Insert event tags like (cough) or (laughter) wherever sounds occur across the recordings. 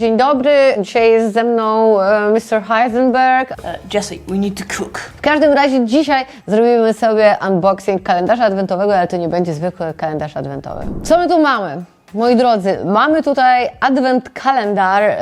Dzień dobry, dzisiaj jest ze mną e, Mr. Heisenberg. Uh, Jesse, we need to cook. W każdym razie dzisiaj zrobimy sobie unboxing kalendarza adwentowego, ale to nie będzie zwykły kalendarz adwentowy. Co my tu mamy? Moi drodzy, mamy tutaj advent kalendar e,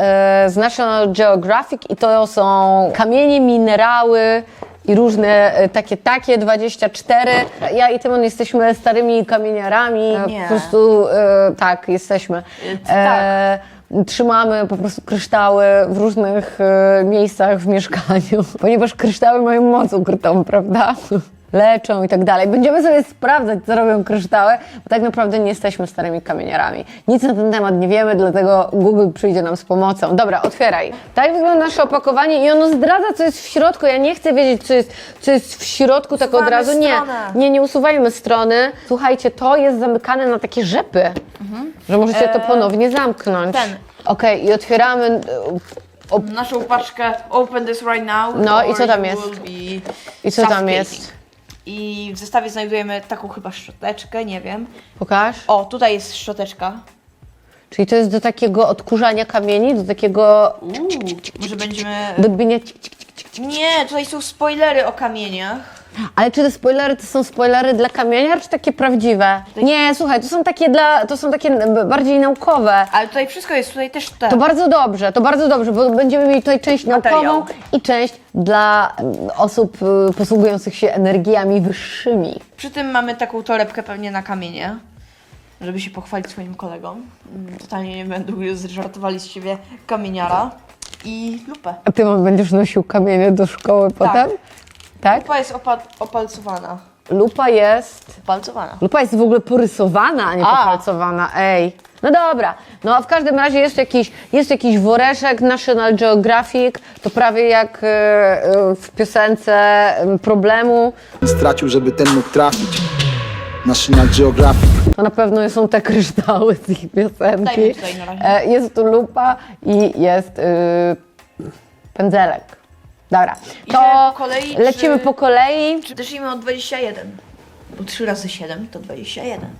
z National Geographic i to są kamienie, minerały i różne e, takie, takie 24. Ja i Tymon jesteśmy starymi kamieniarami. Nie. Po prostu e, tak, jesteśmy. tak. Trzymamy po prostu kryształy w różnych e, miejscach w mieszkaniu, (laughs) ponieważ kryształy mają moc ukrytą, prawda? (laughs) Leczą i tak dalej. Będziemy sobie sprawdzać, co robią kryształy, bo tak naprawdę nie jesteśmy starymi kamieniarami. Nic na ten temat nie wiemy, dlatego Google przyjdzie nam z pomocą. Dobra, otwieraj. Tak wygląda nasze opakowanie i ono zdradza, co jest w środku. Ja nie chcę wiedzieć, co jest, co jest w środku, tak od Usuwamy razu. Nie, stronę. nie, nie usuwajmy strony. Słuchajcie, to jest zamykane na takie rzepy, że możecie to Eee, ponownie zamknąć. ten. Okej, i otwieramy. e, Naszą paczkę Open this right now. No i or co tam you jest? will be I co tam suffocating. jest? I w zestawie znajdujemy taką chyba szczoteczkę, nie wiem. pokaż. O, tutaj jest szczoteczka. Czyli to jest do takiego odkurzania kamieni, do takiego Uuu, może będziemy... cik, cik, cik, cik. Nie, tutaj są spoilery o kamieniach. Ale czy te spoilery to są spoilery dla kamienia, czy takie prawdziwe? Nie, słuchaj, to są takie dla, to są takie b- bardziej naukowe. Ale tutaj wszystko jest, tutaj też te. To bardzo dobrze, to bardzo dobrze, bo będziemy mieli tutaj część Materiał. naukową i część dla mm, osób y, posługujących się energiami wyższymi. Przy tym mamy taką torebkę pewnie na kamienie. Żeby się pochwalić swoim kolegom. Mm, Totalnie nie będą już żartowali z siebie kamieniara. I lupę. A ty mam, będziesz nosił kamienie do szkoły potem? Tak? Lupa jest opa- opalcowana. Lupa jest. Opalcowana. Lupa jest w ogóle porysowana, a nie A. popalcowana. Ej. No dobra, no a w każdym razie jest jakiś, jest jakiś woreczek National Geographic, to prawie jak e, e, w piosence e, problemu. stracił, żeby ten mógł trafić. National Geographic. To na pewno są te kryształy z ich piosenki. tutaj na razie. E, Jest tu lupa i jest y, pędzelek. Dobra, to po kolei, lecimy czy- po kolei. Czy zacznijmy od 21? Bo 3 razy 7 to 21.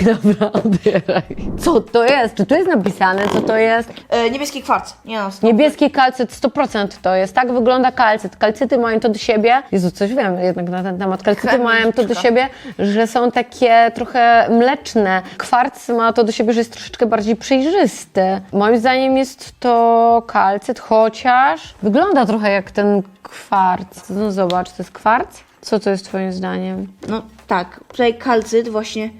(laughs) Dobra, odbieraj. Co to jest? Czy tu jest napisane, co to jest? E, niebieski kwarc. Nie no, stop. Niebieski kalcyt 100% to jest. Tak wygląda kalcyt. Kalcyty mają to do siebie. Jezu, coś wiem jednak na ten temat. Kalcyty Chemiczka. mają to do siebie, że są takie trochę mleczne. Kwarc ma to do siebie, że jest troszeczkę bardziej przejrzysty. Moim zdaniem jest to kalcyt, chociaż wygląda trochę jak ten kwarc. No zobacz, to jest kwarc? Co to jest twoim zdaniem? No tak, tutaj kalcyt właśnie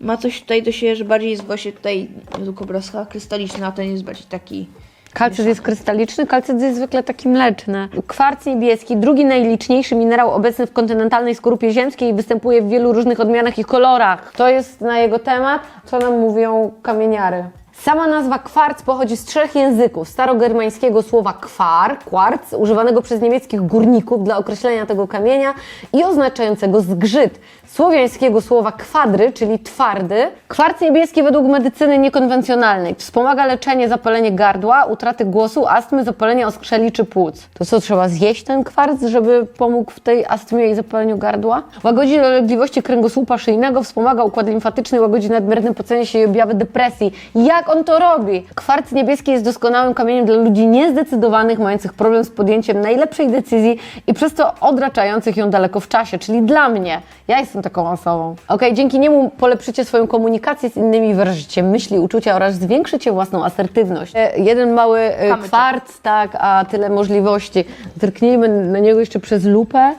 ma coś tutaj do siebie, że bardziej jest właśnie tutaj według obrazka krystaliczny, a ten jest bardziej taki... Kalcyt jest krystaliczny, kalcyt jest zwykle taki mleczny. Kwarc niebieski, drugi najliczniejszy minerał obecny w kontynentalnej skorupie ziemskiej i występuje w wielu różnych odmianach i kolorach. To jest na jego temat, co nam mówią kamieniary. Sama nazwa kwarc pochodzi z trzech języków. Starogermańskiego słowa kwar, kwarc, używanego przez niemieckich górników dla określenia tego kamienia i oznaczającego zgrzyt. Słowiańskiego słowa kwadry, czyli twardy. Kwarc niebieski według medycyny niekonwencjonalnej wspomaga leczenie zapalenia gardła, utraty głosu, astmy, zapalenia oskrzeli czy płuc. To co, trzeba zjeść ten kwarc, żeby pomógł w tej astmie i zapaleniu gardła? Łagodzi dolegliwości kręgosłupa szyjnego, wspomaga układ limfatyczny, łagodzi nadmierne pocenie się i objawy depresji. Jak on to robi? Kwarc niebieski jest doskonałym kamieniem dla ludzi niezdecydowanych, mających problem z podjęciem najlepszej decyzji i przez to odraczających ją daleko w czasie, czyli dla mnie. Ja jestem taką osobą. Ok, dzięki niemu polepszycie swoją komunikację z innymi, wyrażycie myśli, uczucia oraz zwiększycie własną asertywność. E, jeden mały e, Kamyczek. kwarc, tak, a tyle możliwości. Zerknijmy na niego jeszcze przez lupę.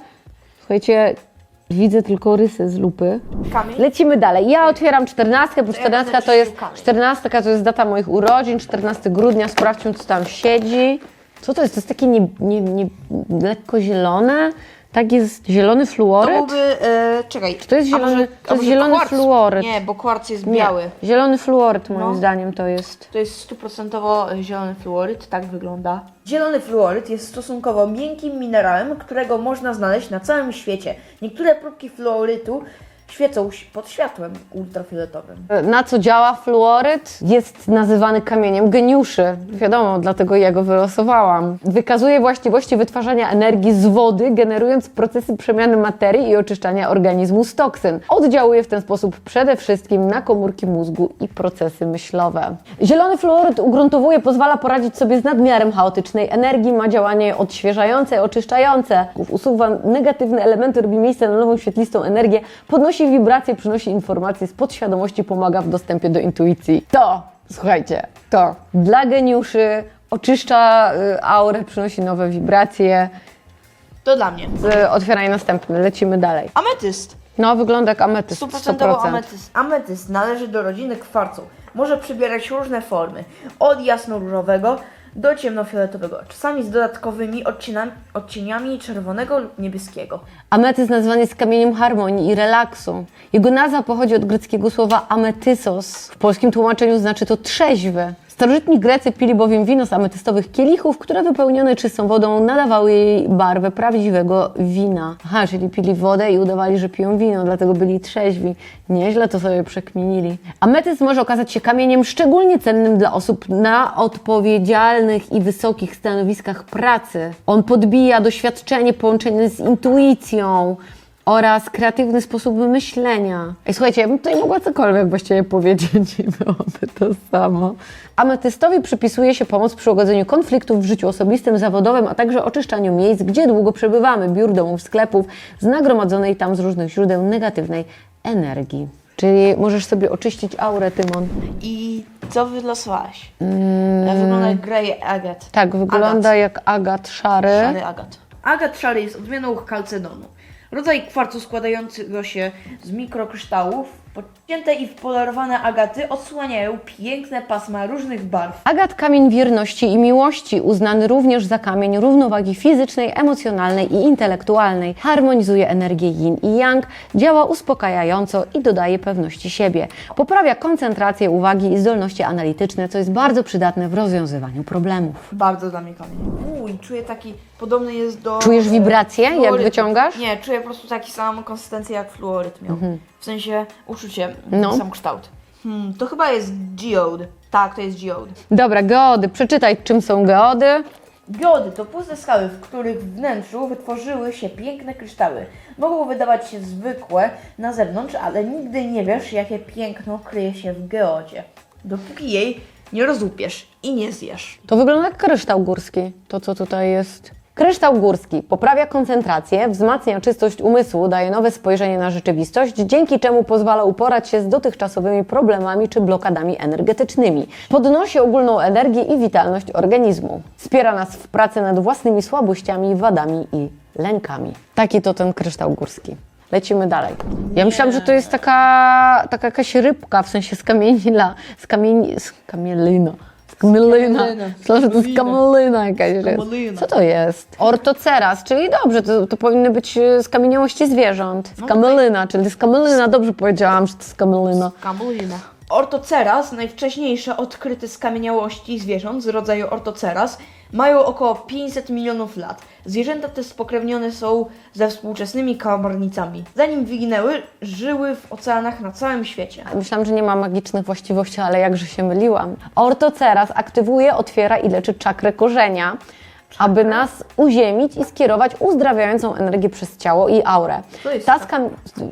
Słuchajcie, widzę tylko rysy z lupy. Kamień? Lecimy dalej. Ja otwieram 14, bo ja 14 będę to jest, czyścił kamień. 14 to jest data moich urodzin, 14 grudnia, sprawdźmy co tam siedzi. Co to jest? To jest takie nie, nie, nie, lekko zielone? Tak jest zielony To fluoryt? byłby... E, czekaj. to jest zielony- może- to jest zielony kwarc? fluoryt. Nie, bo kwarc jest Nie, biały. Zielony fluoryt moim No. zdaniem to jest. To jest stuprocentowo zielony fluoryt, tak wygląda. Zielony fluoryt jest stosunkowo miękkim minerałem, którego można znaleźć na całym świecie. Niektóre próbki fluorytu świecą pod światłem ultrafioletowym. Na co działa fluoryd? Jest nazywany kamieniem geniuszy. Wiadomo, dlatego ja go wylosowałam. Wykazuje właściwości wytwarzania energii z wody, generując procesy przemiany materii i oczyszczania organizmu z toksyn. Oddziałuje w ten sposób przede wszystkim na komórki mózgu i procesy myślowe. Zielony fluoryd ugruntowuje, pozwala poradzić sobie z nadmiarem chaotycznej energii, ma działanie odświeżające, oczyszczające, usuwa negatywne elementy, robi miejsce na nową świetlistą energię, podnosi wibracje, przynosi informacje z podświadomości, pomaga w dostępie do intuicji. To, słuchajcie, to dla geniuszy oczyszcza y, aurę, przynosi nowe wibracje. To dla mnie. Y, otwieraj następny, lecimy dalej. Ametyst. No, wygląda jak ametyst, 100% 100%. ametyst. Ametyst należy do rodziny kwarców. Może przybierać różne formy. Od jasno-różowego do ciemnofioletowego. Czasami z dodatkowymi odcieniami, czerwonego lub niebieskiego. Ametyst nazwany jest kamieniem harmonii i relaksu. Jego nazwa pochodzi od greckiego słowa ametysos. W polskim tłumaczeniu znaczy to trzeźwy. Starożytni Grecy pili bowiem wino z ametystowych kielichów, które wypełnione czystą wodą nadawały jej barwę prawdziwego wina. Aha, czyli pili wodę i udawali, że piją wino, dlatego byli trzeźwi. Nieźle to sobie przekminili. Ametyst może okazać się kamieniem szczególnie cennym dla osób na odpowiedzialnych i wysokich stanowiskach pracy. On podbija doświadczenie połączone z intuicją, oraz kreatywny sposób myślenia. Ej, słuchajcie, ja bym tutaj mogła cokolwiek właściwie powiedzieć i byłoby to samo. Ametystowi przypisuje się pomoc przy ugodzeniu konfliktów w życiu osobistym, zawodowym, a także oczyszczaniu miejsc, gdzie długo przebywamy, biur, domów, sklepów, z nagromadzonej tam z różnych źródeł negatywnej energii. Czyli możesz sobie oczyścić aurę, Tymon. I co wylosowałaś? Mm. Wygląda jak Grey Agat. Tak, wygląda Agat. jak agat szary. Szary agat. Agat szary jest odmianą kalcedonu. Rodzaj kwarcu składającego się z mikrokryształów. Podcięte i wpolerowane agaty odsłaniają piękne pasma różnych barw. Agat kamień wierności i miłości, uznany również za kamień równowagi fizycznej, emocjonalnej i intelektualnej. Harmonizuje energię yin i yang, działa uspokajająco i dodaje pewności siebie. Poprawia koncentrację uwagi i zdolności analityczne, co jest bardzo przydatne w rozwiązywaniu problemów. Bardzo dla mnie kamień. Uj, czuję taki, podobny jest do... Czujesz wibracje, jak wyciągasz? Nie, czuję po prostu taki samą konsystencję jak fluoryt miał. W sensie uczucie, No. sam kształt. Hmm, to chyba jest geode. Tak, to jest geode. Dobra, geody, przeczytaj czym są geody. Geody to puste skały, w których wnętrzu wytworzyły się piękne kryształy. Mogą wydawać się zwykłe na zewnątrz, ale nigdy nie wiesz, jakie piękno kryje się w geodzie. Dopóki jej nie rozłupiesz i nie zjesz. To wygląda jak kryształ górski, to co tutaj jest. Kryształ górski poprawia koncentrację, wzmacnia czystość umysłu, daje nowe spojrzenie na rzeczywistość, dzięki czemu pozwala uporać się z dotychczasowymi problemami czy blokadami energetycznymi. Podnosi ogólną energię i witalność organizmu. Wspiera nas w pracy nad własnymi słabościami, wadami i lękami. Taki to ten kryształ górski. Lecimy dalej. Ja myślałam, że to jest taka, taka jakaś rybka, w sensie z kamienila, z. Z kamielina. Myślałam, że to jest kamelina jakaś. że- Kamelina. Co to jest? Ortoceras, czyli dobrze, to, to powinny być e, skamieniałości zwierząt. No Skamelina, czyli skamelina, dobrze powiedziałam, że to skamelina. Kamulina. Ortoceras, najwcześniejsze odkryte skamieniałości zwierząt z rodzaju ortoceras, mają około 500 milionów lat. Zwierzęta te spokrewnione są ze współczesnymi kałamarnicami. Zanim wyginęły, żyły w oceanach na całym świecie. Myślałam, że nie ma magicznych właściwości, ale jakże się myliłam. Ortoceras aktywuje, otwiera i leczy czakrę korzenia, aby nas uziemić i skierować uzdrawiającą energię przez ciało i aurę. Co jest Ta czakra? skam...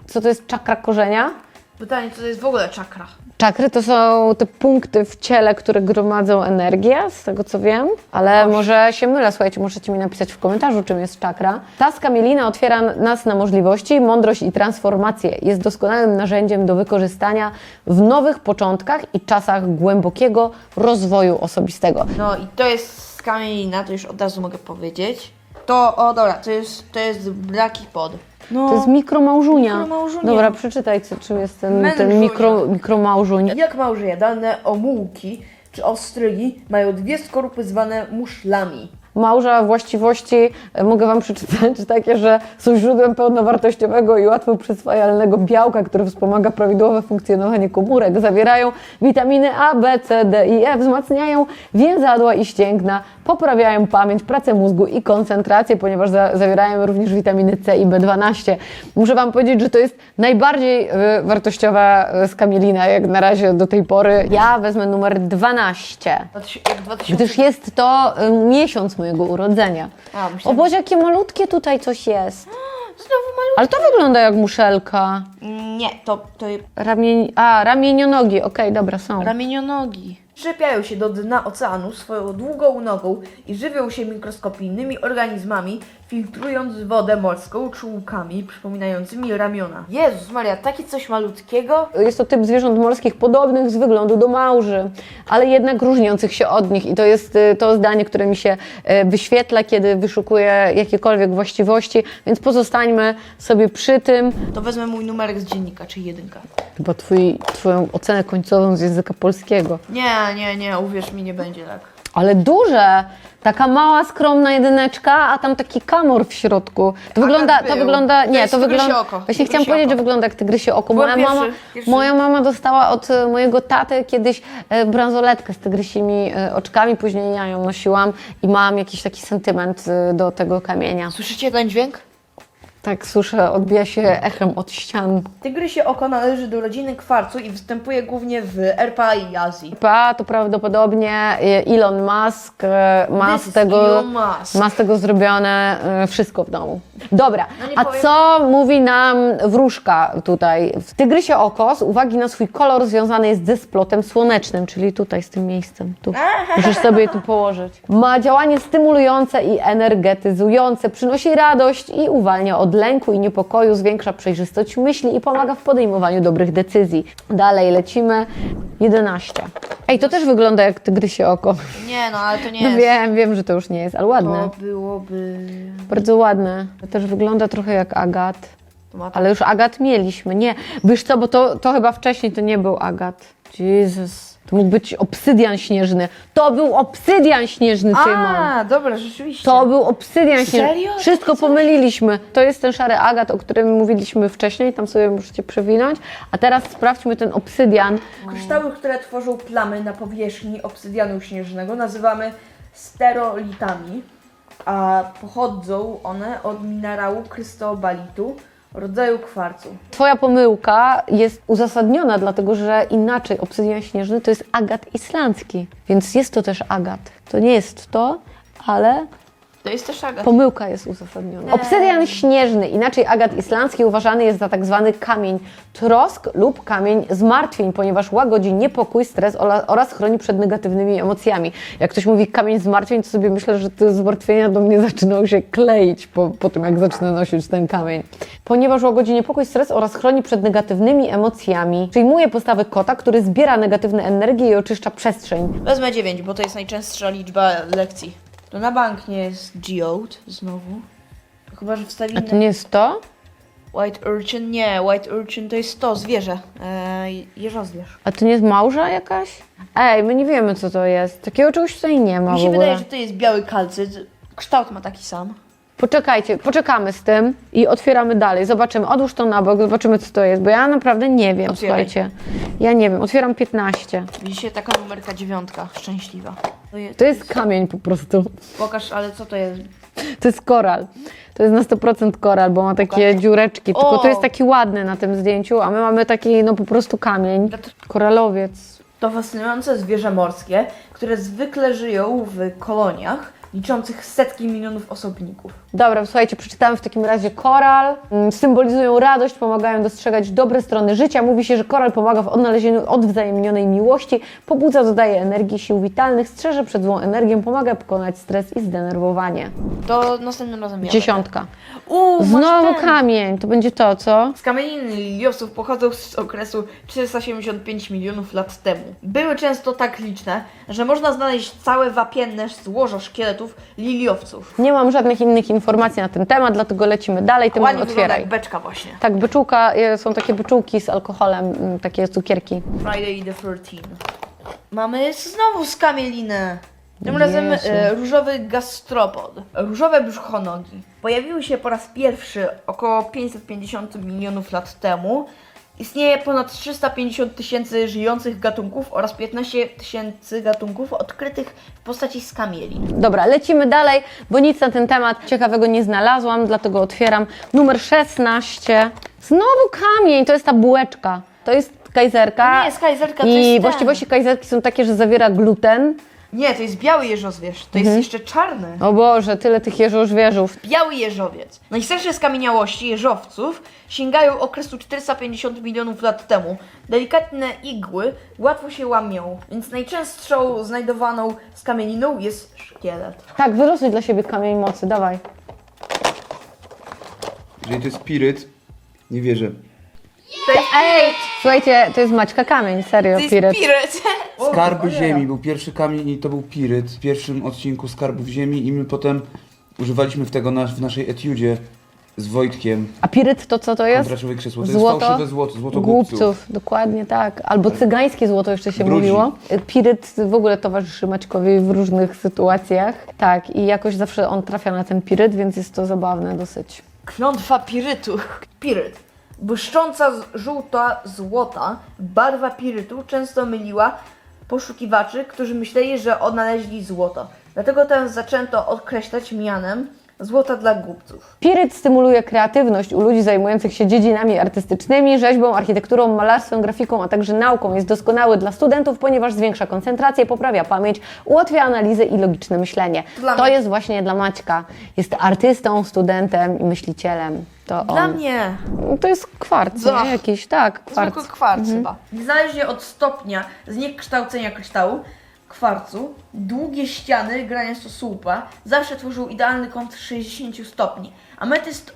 Co to jest czakra korzenia? Pytanie, co to jest w ogóle czakra? Czakry to są te punkty w ciele, które gromadzą energię, z tego co wiem, ale może się mylę, słuchajcie, możecie mi napisać w komentarzu, czym jest czakra. Ta skamielina otwiera nas na możliwości, mądrość i transformację. Jest doskonałym narzędziem do wykorzystania w nowych początkach i czasach głębokiego rozwoju osobistego. No i to jest skamielina, to już od razu mogę powiedzieć. To, o dobra, to jest, to jest Blaki Pod. No, To jest mikromałżunia. Mikromałżunia. Dobra, przeczytaj, co, czym jest ten, ten mikro, mikromałżuń. Jak małże jadalne omułki czy ostrygi mają dwie skorupy zwane muszlami. Małża właściwości e, mogę Wam przeczytać (laughs) takie, że są źródłem pełnowartościowego i łatwo przyswajalnego białka, które wspomaga prawidłowe funkcjonowanie komórek. Zawierają witaminy A, B, C, D i E, wzmacniają więzadła i ścięgna, poprawiają pamięć, pracę mózgu i koncentrację, ponieważ za, zawierają również witaminy C i B12. Muszę Wam powiedzieć, że to jest najbardziej y, wartościowa y, skamielina jak na razie do tej pory. Ja wezmę numer 12. 2000 Jak 2000... Gdyż jest to miesiąc mojego urodzenia. A, O myślałem, Boże, jakie malutkie tutaj coś jest. (gasps) Znowu malutki. Ale to wygląda jak muszelka. Nie, to, to Ramień... A, ramienionogi. Okej, dobra, są. Ramionionogi. Przyczepiają się do dna oceanu swoją długą nogą i żywią się mikroskopijnymi organizmami, filtrując wodę morską czułkami przypominającymi ramiona. Jezus Maria, takie coś malutkiego? Jest to typ zwierząt morskich podobnych z wyglądu do małży, ale jednak różniących się od nich. I to jest y, to zdanie, które mi się y, wyświetla, kiedy wyszukuję jakiekolwiek właściwości, więc pozostańmy sobie przy tym. To wezmę mój numerek z dziennika, czyli jedynka. Chyba twój, Twoją ocenę końcową z języka polskiego. Nie, nie, nie, uwierz mi, nie będzie tak. Ale duże! Taka mała, skromna jedyneczka, a tam taki kamor w środku. To wygląda, to był. wygląda, To nie, jest to tygrysie wygląda, oko. właśnie chciałam powiedzieć, oko. że wygląda jak tygrysie oko. Byłem Moja pierwszy, mama, pierwszy. moja mama dostała od e, mojego taty kiedyś e, bransoletkę z tygrysimi e, oczkami, później ja ją nosiłam i mam jakiś taki sentyment e, do tego kamienia. Słyszycie ten dźwięk? Tak słyszę, odbija się echem od ścian. Tygrysie oko należy do rodziny kwarcu i występuje głównie w RPA i Azji. Pa, to prawdopodobnie e, Elon Musk e, ma This z is tego, Elon Musk. ma z tego zrobione e, wszystko w domu. Dobra, No nie a powiem- co mówi nam wróżka tutaj? W Tygrysie oko z uwagi na swój kolor związany jest ze splotem słonecznym, czyli tutaj z tym miejscem. Tu. (laughs) Musisz sobie je tu położyć. Ma działanie stymulujące i energetyzujące, przynosi radość i uwalnia od lęku i niepokoju, zwiększa przejrzystość myśli i pomaga w podejmowaniu dobrych decyzji. Dalej lecimy. 11. Ej, to też wygląda jak tygrysie oko. Nie no, ale to nie No jest. wiem, wiem, że to już nie jest, ale ładne. To byłoby... Bardzo ładne. To też wygląda trochę jak agat. To ma Ale już agat mieliśmy. Nie, wiesz co, bo to, to chyba wcześniej to nie był agat. Jezus. To mógł być obsydian śnieżny. To był obsydian śnieżny, Tymon. A, dobra, rzeczywiście. To był obsydian śnieżny. Serio? Wszystko pomyliliśmy. To jest ten szary agat, o którym mówiliśmy wcześniej. Tam sobie możecie przewinąć. A teraz sprawdźmy ten obsydian. Kryształy, które tworzą plamy na powierzchni obsydianu śnieżnego nazywamy sterolitami, a pochodzą one od minerału krystobalitu, rodzaju kwarcu. Twoja pomyłka jest uzasadniona, dlatego że inaczej obsydian śnieżny to jest agat islandzki, więc jest to też agat. To nie jest to, ale To jest też agat. pomyłka jest uzasadniona. Obsydian śnieżny, inaczej agat islandzki, uważany jest za tak zwany kamień trosk lub kamień zmartwień, ponieważ łagodzi niepokój, stres ola- oraz chroni przed negatywnymi emocjami. Jak ktoś mówi kamień zmartwień, to sobie myślę, że te zmartwienia do mnie (laughs) zaczynają się kleić po, po tym, jak zacznę nosić ten kamień. Ponieważ łagodzi niepokój, stres oraz chroni przed negatywnymi emocjami. Przyjmuje postawę kota, który zbiera negatywne energie i oczyszcza przestrzeń. Wezmę 9, bo to jest najczęstsza liczba lekcji. To na bank nie jest geode znowu. Chyba, że A wstawimy to nie jest to? white urchin. Nie, white urchin to jest to, zwierzę. Eee, jeżozwierz. A to nie jest małża jakaś? Ej, my nie wiemy, co to jest. Takiego czegoś tutaj nie ma Mi w się ogóle. wydaje, że to jest biały kalcyt. Kształt ma taki sam. Poczekajcie, poczekamy z tym i otwieramy dalej. Zobaczymy. Odłóż to na bok, zobaczymy, co to jest, bo ja naprawdę nie wiem, Otwieraj. słuchajcie. Ja nie wiem. Otwieram 15. Widzicie, taka numerka dziewiątka, szczęśliwa. To jest, To jest kamień po prostu. Pokaż, ale co to jest? To jest koral. To jest na 100% koral, bo ma takie Pokaż. dziureczki. Tylko O! to jest taki ładny na tym zdjęciu, a my mamy taki, no po prostu kamień. Koralowiec. To fascynujące zwierzę morskie, które zwykle żyją w koloniach liczących setki milionów osobników. Dobra, słuchajcie, przeczytamy w takim razie koral. Mm, Symbolizują radość, pomagają dostrzegać dobre strony życia. Mówi się, że koral pomaga w odnalezieniu odwzajemnionej miłości, pobudza, dodaje energii, sił witalnych, strzeże przed złą energią, pomaga pokonać stres i zdenerwowanie. To następnym razem ja Dziesiątka. Uuu, masz Znowu ten. kamień, to będzie to, co? Skamieliny liliosów pochodzą z okresu 475 milionów lat temu. Były często tak liczne, że można znaleźć całe wapienne złożo liliowców. Nie mam żadnych innych informacji na ten temat, dlatego lecimy dalej, ty Ładnie otwieraj. jak beczka właśnie. Tak, beczułka, e, są takie beczułki z alkoholem, mm, takie cukierki. Friday the 13. Mamy znowu skamielinę. Tym razem Jezu. e, różowy gastropod, różowe brzuchonogi. Pojawiły się po raz pierwszy około 550 milionów lat temu. Istnieje ponad 350 tysięcy żyjących gatunków oraz 15 tysięcy gatunków odkrytych w postaci skamieli. Dobra, lecimy dalej, bo nic na ten temat ciekawego nie znalazłam, dlatego otwieram numer 16. Znowu kamień, to jest ta bułeczka. To jest kajzerka. To nie jest kajzerka, to I jest ten. właściwości kajzerki są takie, że zawiera gluten. Nie, to jest biały jeżozwierz, to Mhm. jest jeszcze czarny. O Boże, tyle tych jeżożwierzów. Biały jeżowiec. Najstarsze skamieniałości jeżowców sięgają okresu 450 milionów lat temu. Delikatne igły łatwo się łamią, więc najczęstszą znajdowaną skamieniną jest szkielet. Tak, wylosuj dla siebie kamień mocy, dawaj. Jeżeli to jest piryt, nie wierzę. To jest, Ej! Słuchajcie, to jest Maćka kamień, serio, to jest piret. piret. Skarby. Ziemi był pierwszy kamień i to był piryt w pierwszym odcinku Skarbów Ziemi i my potem używaliśmy w tego nas, w naszej etiudzie z Wojtkiem. A piryt to co to jest? Kontraczłowe krzesło. To Złoto? jest fałszywe złoto, złoto głupców. Głupców, dokładnie tak. Albo cygańskie złoto jeszcze się Brudzi. mówiło. Piryt w ogóle towarzyszy Maćkowi w różnych sytuacjach. Tak, i jakoś zawsze on trafia na ten piryt, więc jest to zabawne dosyć. Klątwa pirytu. Piryt. Błyszcząca z- żółta złota barwa pirytu często myliła poszukiwaczy, którzy myśleli, że odnaleźli złoto. Dlatego ten zaczęto określać mianem złota dla głupców. Piryt stymuluje kreatywność u ludzi zajmujących się dziedzinami artystycznymi, rzeźbą, architekturą, malarstwem, grafiką, a także nauką. Jest doskonały dla studentów, ponieważ zwiększa koncentrację, poprawia pamięć, ułatwia analizę i logiczne myślenie. Dla to mnie- jest właśnie dla Maćka. Jest artystą, studentem i myślicielem. To Dla on. mnie To jest kwarc, nie? Jakiś, tak, kwarc. zwykły kwarc chyba. Niezależnie od stopnia zniekształcenia kryształu, kwarcu, długie ściany graniasto słupa zawsze tworzył idealny kąt 60 stopni. Ametyst,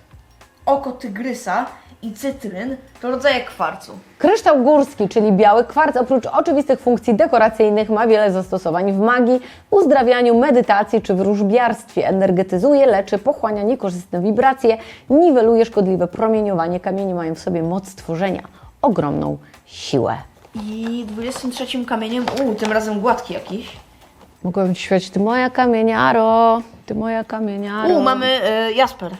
oko tygrysa i cytryn to rodzaje kwarcu. Kryształ górski, czyli biały kwarc, oprócz oczywistych funkcji dekoracyjnych, ma wiele zastosowań w magii, uzdrawianiu, medytacji czy wróżbiarstwie. Energetyzuje, leczy, pochłania niekorzystne wibracje, niweluje szkodliwe promieniowanie. Kamienie mają w sobie moc tworzenia, ogromną siłę. I 23 kamieniem, uuu, tym razem gładki jakiś. Mogłabym śpiewać, ty moja kamieniaro, ty moja kamieniaro. Uuu, mamy e, jasper.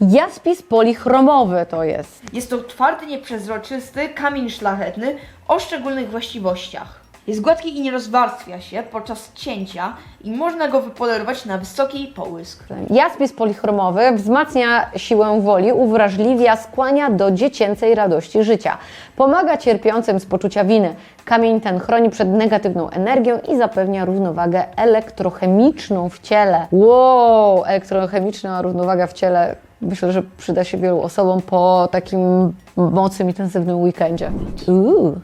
Jaspis polichromowy to jest. Jest to twardy, nieprzezroczysty kamień szlachetny o szczególnych właściwościach. Jest gładki i nie rozwarstwia się podczas cięcia i można go wypolerować na wysoki połysk. Jaspis polichromowy wzmacnia siłę woli, uwrażliwia, skłania do dziecięcej radości życia. Pomaga cierpiącym z poczucia winy. Kamień ten chroni przed negatywną energią i zapewnia równowagę elektrochemiczną w ciele. Wow, elektrochemiczna równowaga w ciele. Myślę, że przyda się wielu osobom po takim mocnym, intensywnym weekendzie. Uuu,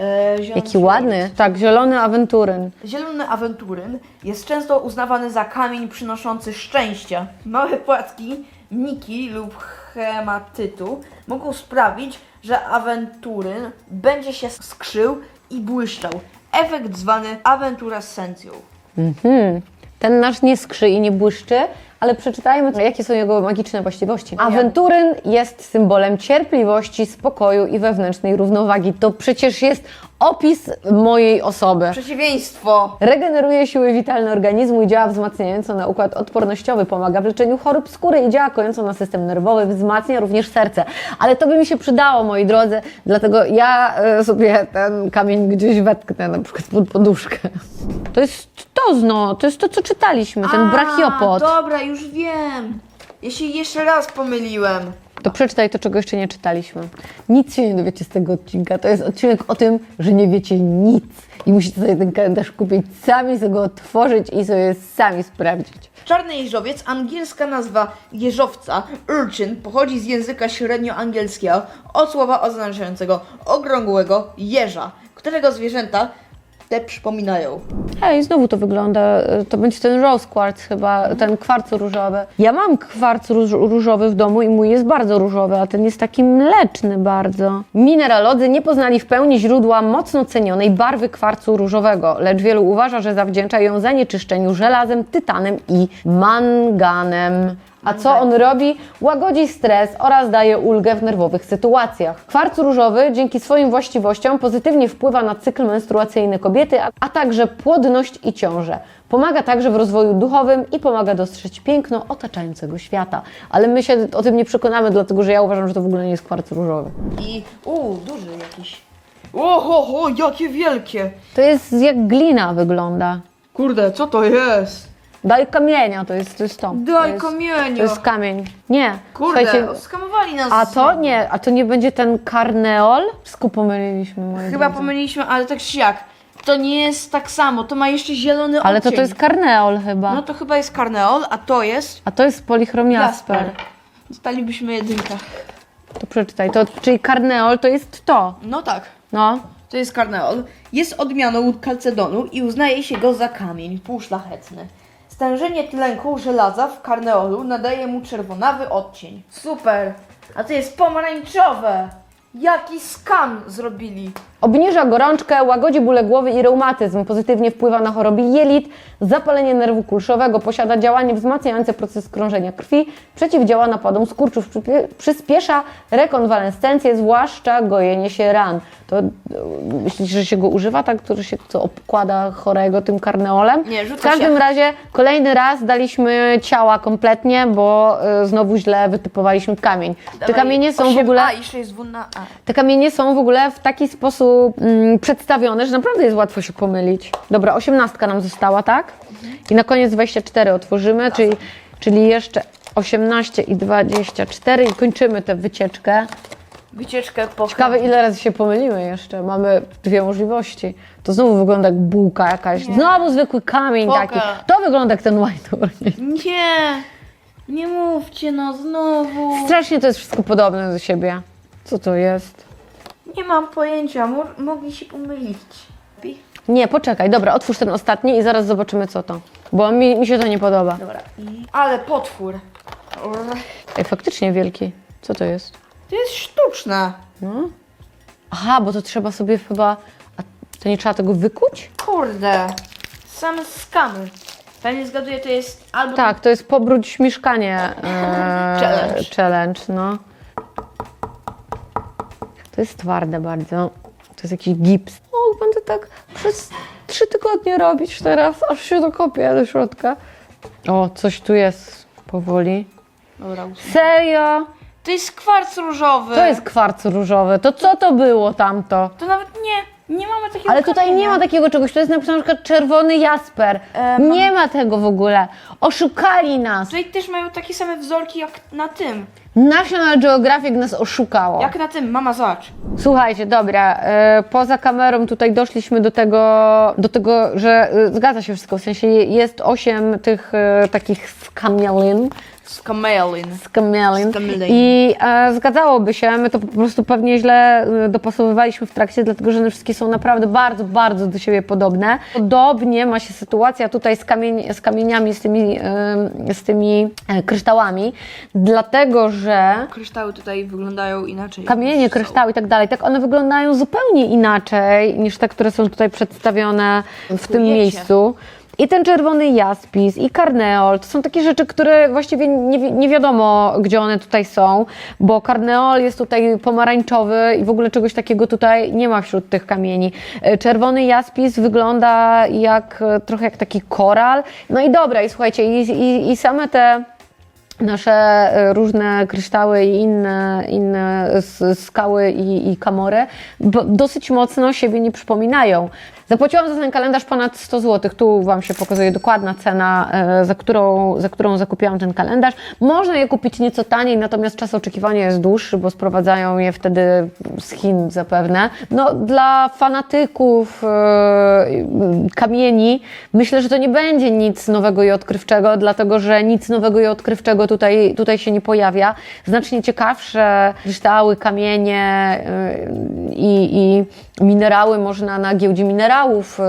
E, zielony jaki ładny. Tak, zielony awenturyn. Zielony awenturyn jest często uznawany za kamień przynoszący szczęście. Małe płatki, niki lub hematytu mogą sprawić, że awenturyn będzie się skrzył i błyszczał. Efekt zwany awenturescencją. Mhm. Ten nasz nie skrzy i nie błyszczy, ale przeczytajmy, jakie są jego magiczne właściwości. Awenturyn jest symbolem cierpliwości, spokoju i wewnętrznej równowagi. To przecież jest opis mojej osoby. Przeciwieństwo! Regeneruje siły witalne organizmu i działa wzmacniająco na układ odpornościowy, pomaga w leczeniu chorób skóry i działa kojąco na system nerwowy, wzmacnia również serce. Ale to by mi się przydało, moi drodzy, dlatego ja e, sobie ten kamień gdzieś wetknę, na przykład pod poduszkę. To jest to zno, to jest to, co czytaliśmy, ten brachiopod. dobra, już wiem. Ja się jeszcze raz pomyliłem. To przeczytaj to, czego jeszcze nie czytaliśmy. Nic się nie dowiecie z tego odcinka. To jest odcinek o tym, że nie wiecie nic. I musicie sobie ten kalendarz kupić sami, sobie go otworzyć i sobie sami sprawdzić. Czarny jeżowiec, angielska nazwa jeżowca, urchin, pochodzi z języka średnioangielskiego od słowa oznaczającego okrągłego jeża, którego zwierzęta te przypominają. Hej, znowu to wygląda, e, to będzie ten rose quartz chyba, ten kwarc różowy. Ja mam kwarc róż, różowy w domu i mój jest bardzo różowy, a ten jest taki mleczny bardzo. Mineralodzy nie poznali w pełni źródła mocno cenionej barwy kwarcu różowego, lecz wielu uważa, że zawdzięcza ją zanieczyszczeniu żelazem, tytanem i manganem. A co on robi? Łagodzi stres oraz daje ulgę w nerwowych sytuacjach. Kwarc różowy dzięki swoim właściwościom pozytywnie wpływa na cykl menstruacyjny kobiety, a, także płodność i ciążę. Pomaga także w rozwoju duchowym i pomaga dostrzec piękno otaczającego świata. Ale my się o tym nie przekonamy, dlatego że ja uważam, że to w ogóle nie jest kwarc różowy. I, uuu, duży jakiś. Oho, jakie wielkie. To jest jak glina wygląda. Kurde, co to jest? Daj kamienia, to jest to. Jest to. to Daj jest, kamienia. To jest kamień. Nie. Kurde, Słuchajcie, oskamowali nas. a to nie, a to nie będzie ten karneol? Wszystko pomyliliśmy, Chyba drodzy. pomyliliśmy, ale tak czy jak. To nie jest tak samo, to ma jeszcze zielony Ale to odcień. to jest karneol chyba. No to chyba jest karneol, a to jest A to jest polichrom jasper. jasper. Dostalibyśmy jedynkę. To przeczytaj. To, czyli karneol to jest to. No tak. No. To jest karneol. Jest odmianą kalcedonu i uznaje się go za kamień półszlachetny. Stężenie tlenku żelaza w karneolu nadaje mu czerwonawy odcień. Super! A to jest pomarańczowe! Jaki skam zrobili! Obniża gorączkę, łagodzi bóle głowy i reumatyzm, pozytywnie wpływa na choroby jelit, zapalenie nerwu kulszowego, posiada działanie wzmacniające proces krążenia krwi, przeciwdziała napadom skurczów, przyspiesza rekonwalescencję, zwłaszcza gojenie się ran. To e, myślisz, że się go używa, tak, który się co, obkłada chorego tym karneolem? Nie, rzuca W każdym się. razie kolejny raz daliśmy ciała kompletnie, bo e, znowu źle wytypowaliśmy kamień. Te Dawaj, kamienie są w ogóle... A i 6 W na A. Te kamienie są w ogóle w taki sposób mm, przedstawione, że naprawdę jest łatwo się pomylić. Dobra, osiemnastka nam została, tak? I na koniec 24 otworzymy, czyli, czyli jeszcze 18 i 24 i kończymy tę wycieczkę. Wycieczkę po Ciekawe ile razy się pomylimy jeszcze. Mamy dwie możliwości. To znowu wygląda jak bułka jakaś. Znowu zwykły kamień Pokaż. taki. To wygląda jak ten ornament. Nie! Nie mówcie no znowu. Strasznie to jest wszystko podobne do siebie. Co to jest? Nie mam pojęcia, mo mogli się pomylić. Nie, poczekaj, dobra, otwórz ten ostatni i zaraz zobaczymy co to. Bo mi, mi się to nie podoba. Dobra. I... Ale potwór. Urr. Ej, faktycznie wielki. Co to jest? To jest sztuczne. No. Aha, bo to trzeba sobie chyba. A to nie trzeba tego wykuć? Kurde. Same skamy. Pewnie zgaduję, to jest albo... Tak, to jest pobróć mieszkanie. (laughs) e, Challenge. Challenge, no. To jest twarde bardzo. To jest jakiś gips. O, będę tak przez trzy tygodnie robić teraz, aż się dokopię do środka. O, coś tu jest powoli. Dobra. Serio? To jest kwarc różowy. To jest kwarc różowy. To co to było tamto? To nawet nie, nie mamy takiego Ale tutaj nie ma takiego czegoś, to jest na przykład czerwony jasper. E, mam- Nie ma tego w ogóle. Oszukali nas. Tutaj też mają takie same wzorki jak na tym. National Geographic nas oszukało. Jak na tym, mama zobacz. Słuchajcie, dobra, e, poza kamerą tutaj doszliśmy do tego, do tego, że e, zgadza się wszystko, w sensie jest osiem tych e, takich skamielin, Skamelin. Skamelin. Skamelin. I e, zgadzałoby się, my to po prostu pewnie źle e, dopasowywaliśmy w trakcie, dlatego że one wszystkie są naprawdę bardzo, bardzo do siebie podobne. Podobnie ma się sytuacja tutaj z, kamień, z kamieniami, z tymi, e, z tymi e, kryształami, dlatego że Kryształy tutaj wyglądają inaczej. kamienie, niż są. kryształy i tak dalej, tak one wyglądają zupełnie inaczej niż te, które są tutaj przedstawione w tym miejscu. I ten czerwony jaspis, i karneol, to są takie rzeczy, które właściwie nie, nie wiadomo, gdzie one tutaj są, bo karneol jest tutaj pomarańczowy i w ogóle czegoś takiego tutaj nie ma wśród tych kamieni. E, Czerwony jaspis wygląda jak e, trochę jak taki koral. No i dobra, i słuchajcie, i, i, i same te nasze e, różne kryształy i inne, inne skały i, i kamory dosyć mocno siebie nie przypominają. Zapłaciłam za ten kalendarz ponad 100 zł. Tu Wam się pokazuje dokładna cena, e, za którą, za którą zakupiłam ten kalendarz. Można je kupić nieco taniej, natomiast czas oczekiwania jest dłuższy, bo sprowadzają je wtedy z Chin zapewne. No, dla fanatyków e, kamieni myślę, że to nie będzie nic nowego i odkrywczego, dlatego że nic nowego i odkrywczego tutaj, tutaj się nie pojawia. Znacznie ciekawsze kryształy, kamienie y, i, i minerały można na giełdzie minerałów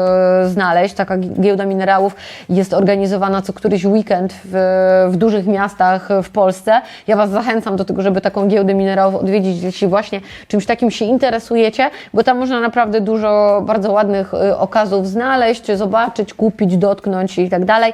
y, znaleźć. Taka giełda minerałów jest organizowana co któryś weekend w, w dużych miastach w Polsce. Ja Was zachęcam do tego, żeby taką giełdę minerałów odwiedzić, jeśli właśnie czymś takim się interesujecie, bo tam można naprawdę dużo bardzo ładnych y, okazów znaleźć, zobaczyć, kupić, dotknąć i tak dalej.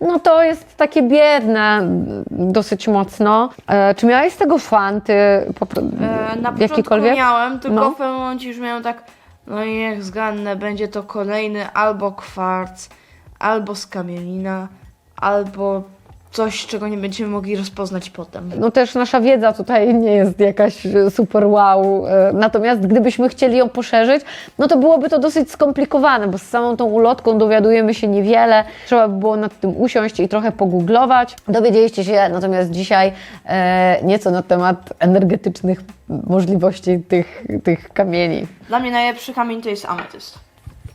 No to jest takie biedne mm, dosyć mocno. E, czy miałeś z tego fanty? Po, pro- E, na początku jakikolwiek? miałem, tylko No. w pewnym momencie już miałem tak, no i niech zgadnę, będzie to kolejny albo kwarc, albo skamielina, albo coś, czego nie będziemy mogli rozpoznać potem. No też nasza wiedza tutaj nie jest jakaś e, super wow. e, Natomiast gdybyśmy chcieli ją poszerzyć, no to byłoby to dosyć skomplikowane, bo z samą tą ulotką dowiadujemy się niewiele. Trzeba by było nad tym usiąść i trochę pogooglować. Dowiedzieliście się natomiast dzisiaj e, nieco na temat energetycznych możliwości tych, tych kamieni. Dla mnie najlepszy kamień to jest ametyst.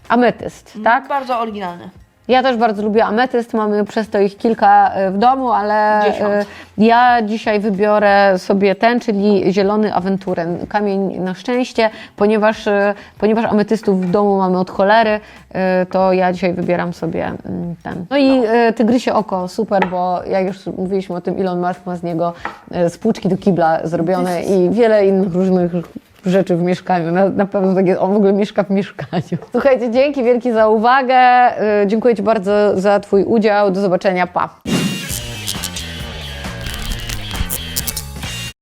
Ametyst, tak? Bardzo oryginalny. Ja też bardzo lubię ametyst, mamy przez to ich kilka e, w domu, ale Dziesiąt. e, ja dzisiaj wybiorę sobie ten, czyli zielony awenturen, kamień na szczęście, ponieważ, e, ponieważ ametystów w domu mamy od cholery, to ja dzisiaj wybieram sobie mm, ten. No i e, tygrysie oko, super, bo jak już mówiliśmy o tym, Elon Musk ma z niego spłuczki do kibla zrobione i wiele innych różnych rzeczy w mieszkaniu. Na, na pewno tak jest, on w ogóle mieszka w mieszkaniu. (laughs) Słuchajcie, dzięki wielkie za uwagę. y, Dziękuję Ci bardzo za Twój udział. Do zobaczenia. Pa.